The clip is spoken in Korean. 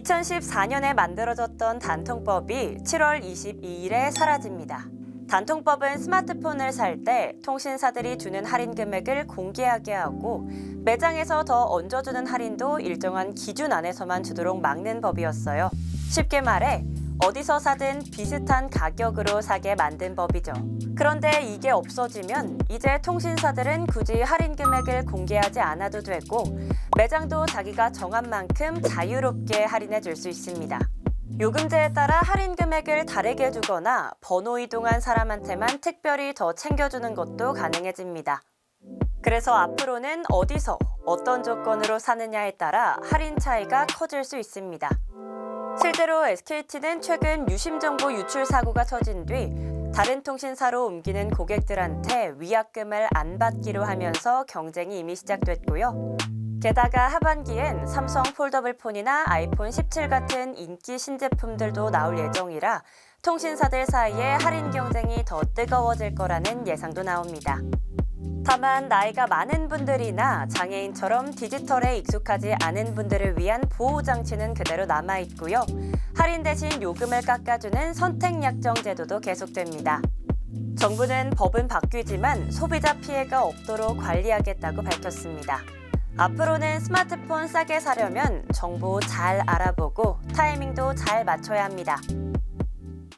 2014년에 만들어졌던 단통법이 7월 22일에 사라집니다. 단통법은 스마트폰을 살 때 통신사들이 주는 할인 금액을 공개하게 하고 매장에서 더 얹어주는 할인도 일정한 기준 안에서만 주도록 막는 법이었어요. 쉽게 말해 어디서 사든 비슷한 가격으로 사게 만든 법이죠. 그런데 이게 없어지면 이제 통신사들은 굳이 할인 금액을 공개하지 않아도 되고 매장도 자기가 정한 만큼 자유롭게 할인해 줄 수 있습니다. 요금제에 따라 할인 금액을 다르게 주거나 번호 이동한 사람한테만 특별히 더 챙겨주는 것도 가능해집니다. 그래서 앞으로는 어디서 어떤 조건으로 사느냐에 따라 할인 차이가 커질 수 있습니다. 실제로 SKT는 최근 유심 정보 유출 사고가 터진 뒤 다른 통신사로 옮기는 고객들한테 위약금을 안 받기로 하면서 경쟁이 이미 시작됐고요. 게다가 하반기엔 삼성 폴더블 폰이나 아이폰 17 같은 인기 신제품들도 나올 예정이라 통신사들 사이에 할인 경쟁이 더 뜨거워질 거라는 예상도 나옵니다. 다만 나이가 많은 분들이나 장애인처럼 디지털에 익숙하지 않은 분들을 위한 보호 장치는 그대로 남아 있고요. 할인 대신 요금을 깎아주는 선택 약정 제도도 계속됩니다. 정부는 법은 바뀌지만 소비자 피해가 없도록 관리하겠다고 밝혔습니다. 앞으로는 스마트폰 싸게 사려면 정보 잘 알아보고 타이밍도 잘 맞춰야 합니다.